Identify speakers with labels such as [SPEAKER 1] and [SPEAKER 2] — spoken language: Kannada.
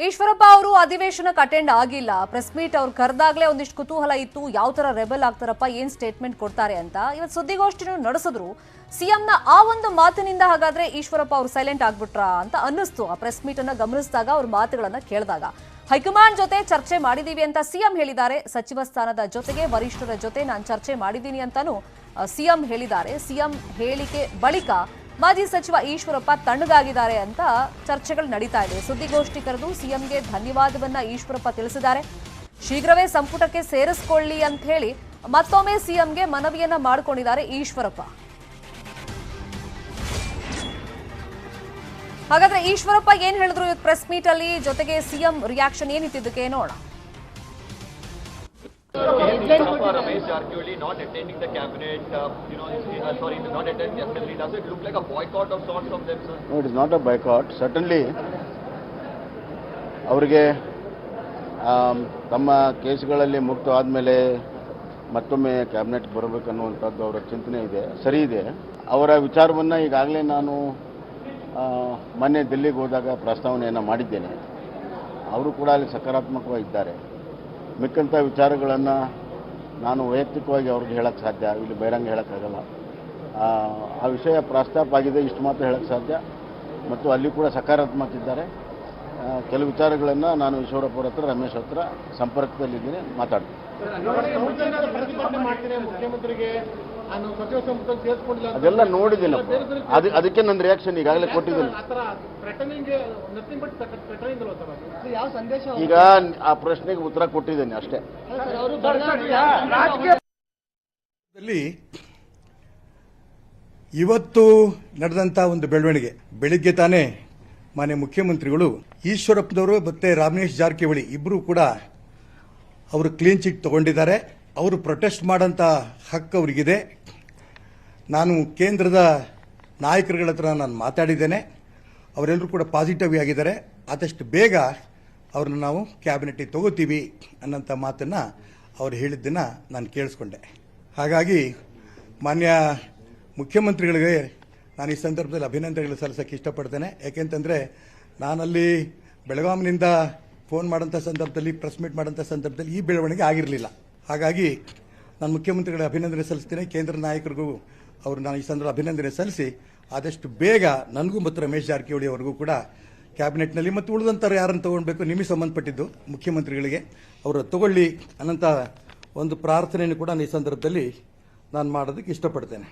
[SPEAKER 1] ಈಶ್ವರಪ್ಪ ಅವರು ಅಧಿವೇಶನಕ್ಕೆ ಅಟೆಂಡ್ ಆಗಿಲ್ಲ. ಪ್ರೆಸ್ ಮೀಟ್ ಅವ್ರು ಕರೆದಾಗಲೇ ಒಂದಿಷ್ಟು ಕುತೂಹಲ ಇತ್ತು. ಯಾವ ಥರ ರೆಬಲ್ ಆಗ್ತಾರಪ್ಪ, ಏನು ಸ್ಟೇಟ್ಮೆಂಟ್ ಕೊಡ್ತಾರೆ ಅಂತ. ಇವತ್ತು ಸುದ್ದಿಗೋಷ್ಠಿನೂ ನಡೆಸಿದ್ರು. ಸಿಎಂನ ಆ ಒಂದು ಮಾತಿನಿಂದ ಹಾಗಾದ್ರೆ ಈಶ್ವರಪ್ಪ ಅವರು ಸೈಲೆಂಟ್ ಆಗ್ಬಿಟ್ರಾ ಅಂತ ಅನ್ನಿಸ್ತು. ಆ ಪ್ರೆಸ್ ಮೀಟ್ ಅನ್ನ ಗಮನಿಸಿದಾಗ ಅವ್ರ ಮಾತುಗಳನ್ನ ಕೇಳಿದಾಗ. ಹೈಕಮಾಂಡ್ ಜೊತೆ ಚರ್ಚೆ ಮಾಡಿದೀವಿ ಅಂತ ಸಿಎಂ ಹೇಳಿದ್ದಾರೆ. ಸಚಿವ ಸ್ಥಾನದ ಜೊತೆಗೆ ವರಿಷ್ಠರ ಜೊತೆ ನಾನು ಚರ್ಚೆ ಮಾಡಿದ್ದೀನಿ ಅಂತಾನು ಸಿಎಂ ಹೇಳಿದ್ದಾರೆ. ಸಿಎಂ ಹೇಳಿಕೆ ಬಳಿಕ ಮಾಜಿ ಸಚಿವ ಈಶ್ವರಪ್ಪ ತಣ್ಣಗಾಗಿದ್ದಾರೆ ಅಂತ ಚರ್ಚೆಗಳು ನಡೀತಾ ಇದೆ. ಸುದ್ದಿಗೋಷ್ಠಿ ಕರೆದು ಸಿಎಂಗೆ ಧನ್ಯವಾದವನ್ನ ಈಶ್ವರಪ್ಪ ತಿಳಿಸಿದ್ದಾರೆ. ಶೀಘ್ರವೇ ಸಂಪುಟಕ್ಕೆ ಸೇರಿಸಿಕೊಳ್ಳಿ ಅಂತ ಹೇಳಿ ಮತ್ತೊಮ್ಮೆ ಸಿಎಂಗೆ ಮನವಿಯನ್ನ ಮಾಡಿಕೊಂಡಿದ್ದಾರೆ ಈಶ್ವರಪ್ಪ. ಹಾಗಾದ್ರೆ ಈಶ್ವರಪ್ಪ ಏನ್ ಹೇಳಿದ್ರು ಇವತ್ತು ಪ್ರೆಸ್ ಮೀಟ್ ಅಲ್ಲಿ ಜೊತೆಗೆ ಸಿಎಂ ರಿಯಾಕ್ಷನ್ ಏನಿತ್ತಿದ್ದಕ್ಕೆ ನೋಡೋಣ.
[SPEAKER 2] Yediyurappa, Ramesh Jarkioli not attending the cabinet, uh, you know, is- uh, sorry, not attending the assembly. Does it look like a boycott of sorts from them, sir?
[SPEAKER 3] No, it is not a boycott. Certainly, ಅವರಿಗೆ ತಮ್ಮ ಕೇಸ್ಗಳಲ್ಲಿ ಮುಕ್ತವಾದ ಮೇಲೆ ಮತ್ತೊಮ್ಮೆ ಕ್ಯಾಬಿನೆಟ್ ಬರಬೇಕನ್ನುವಂಥದ್ದು ಅವರ ಚಿಂತನೆ ಇದೆ ಸರಿ ಇದೆ ಅವರ ವಿಚಾರವನ್ನು ಈಗಾಗಲೇ ನಾನು ಮೊನ್ನೆ ದಿಲ್ಲಿಗೆ ಹೋದಾಗ ಪ್ರಸ್ತಾವನೆಯನ್ನು ಮಾಡಿದ್ದೇನೆ ಅವರು ಕೂಡ ಅಲ್ಲಿ ಸಕಾರಾತ್ಮಕವಾಗಿದ್ದಾರೆ ಮಿಕ್ಕಂಥ ವಿಚಾರಗಳನ್ನು ನಾನು ವೈಯಕ್ತಿಕವಾಗಿ ಅವ್ರಿಗೆ ಹೇಳಕ್ಕೆ ಸಾಧ್ಯ ಇಲ್ಲಿ ಬಹಿರಂಗ ಹೇಳೋಕ್ಕಾಗಲ್ಲ ಆ, ವಿಷಯ ಪ್ರಸ್ತಾಪ ಆಗಿದೆ ಇಷ್ಟು ಮಾತ್ರ ಹೇಳಕ್ಕೆ ಸಾಧ್ಯ. ಮತ್ತು ಅಲ್ಲಿ ಕೂಡ ಸಕಾರಾತ್ಮಕ ಇದ್ದಾರೆ. ಕೆಲವು ವಿಚಾರಗಳನ್ನು ನಾನು ಈಶ್ವರಪ್ಪ ಅವ್ರ ಹತ್ರ ರಮೇಶ್ ಹತ್ರ ಸಂಪರ್ಕದಲ್ಲಿದ್ದೀನಿ ಮಾತಾಡ್ತೀನಿ. ಅದೆಲ್ಲ ನೋಡಿದ್ದೀನಿ ಅದು ಅದಕ್ಕೆ ನನ್ನ ರಿಯಾಕ್ಷನ್ ಈಗಾಗಲೇ ಕೊಟ್ಟಿದ್ದೀನಿ. ಈಗ ಆ ಪ್ರಶ್ನೆಗೆ ಉತ್ತರ ಕೊಟ್ಟಿದ್ದೀನಿ ಅಷ್ಟೇ.
[SPEAKER 4] ಇವತ್ತು ನಡೆದಂಥ ಒಂದು ಬೆಳವಣಿಗೆ ಬೆಳಿಗ್ಗೆ ತಾನೇ ಮಾನ್ಯ ಮುಖ್ಯಮಂತ್ರಿಗಳು ಈಶ್ವರಪ್ಪನವರು ಮತ್ತೆ ರಾಮೇಶ್ ಜಾರಕಿಹೊಳಿ ಇಬ್ಬರು ಕೂಡ ಅವರು ಕ್ಲೀನ್ ಚಿಟ್ ತಗೊಂಡಿದ್ದಾರೆ. ಅವರು ಪ್ರೊಟೆಸ್ಟ್ ಮಾಡೋಂಥ ಹಕ್ಕು ಅವರಿಗಿದೆ. ನಾನು ಕೇಂದ್ರದ ನಾಯಕರುಗಳ ಹತ್ರ ನಾನು ಮಾತಾಡಿದ್ದೇನೆ. ಅವರೆಲ್ಲರೂ ಕೂಡ ಪಾಸಿಟಿವ್ ಆಗಿದ್ದಾರೆ. ಆದಷ್ಟು ಬೇಗ ಅವ್ರನ್ನ ನಾವು ಕ್ಯಾಬಿನೆಟ್ಗೆ ತಗೋತೀವಿ ಅನ್ನೋಂಥ ಮಾತನ್ನು ಅವ್ರು ಹೇಳಿದ್ದನ್ನು ನಾನು ಕೇಳಿಸ್ಕೊಂಡೆ. ಹಾಗಾಗಿ ಮಾನ್ಯ ಮುಖ್ಯಮಂತ್ರಿಗಳಿಗೆ ನಾನು ಈ ಸಂದರ್ಭದಲ್ಲಿ ಅಭಿನಂದನೆಗಳು ಸಲ್ಲಿಸೋಕೆ ಇಷ್ಟಪಡ್ತೇನೆ. ಯಾಕೆಂತಂದರೆ ನಾನಲ್ಲಿ ಬೆಳಗಾವಿನಿಂದ ಫೋನ್ ಮಾಡೋಂಥ ಸಂದರ್ಭದಲ್ಲಿ, ಪ್ರೆಸ್ ಮೀಟ್ ಮಾಡೋಂಥ ಸಂದರ್ಭದಲ್ಲಿ ಈ ಬೆಳವಣಿಗೆ ಆಗಿರಲಿಲ್ಲ. ಹಾಗಾಗಿ ನಾನು ಮುಖ್ಯಮಂತ್ರಿಗಳ ಅಭಿನಂದನೆ ಸಲ್ಲಿಸ್ತೇನೆ. ಕೇಂದ್ರ ನಾಯಕರಿಗೂ ಅವರು ನಾನು ಈ ಸಂದರ್ಭ ಅಭಿನಂದನೆ ಸಲ್ಲಿಸಿ ಆದಷ್ಟು ಬೇಗ ನನಗೂ ಮತ್ತು ರಮೇಶ್ ಜಾರಕಿಹೊಳಿ ಅವರಿಗೂ ಕೂಡ ಕ್ಯಾಬಿನೆಟ್ನಲ್ಲಿ ಮತ್ತು ಉಳಿದಂಥವ್ರು ಯಾರನ್ನು ತಗೊಳ್ಬೇಕು ನಿಮಗೆ ಸಂಬಂಧಪಟ್ಟಿದ್ದು ಮುಖ್ಯಮಂತ್ರಿಗಳಿಗೆ ಅವರು ತಗೊಳ್ಳಿ ಅನ್ನಂಥ ಒಂದು ಪ್ರಾರ್ಥನೆಯನ್ನು ಕೂಡ ನಾನು ಈ ಸಂದರ್ಭದಲ್ಲಿ ನಾನು ಮಾಡೋದಕ್ಕೆ ಇಷ್ಟಪಡ್ತೇನೆ.